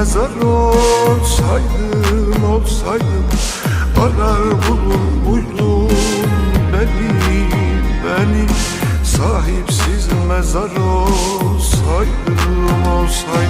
Mezar olsaydım olsaydım Arar bulur muydun beni beni? Sahipsiz mezar olsaydım olsaydım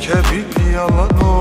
Keşke bir yalan olsaydım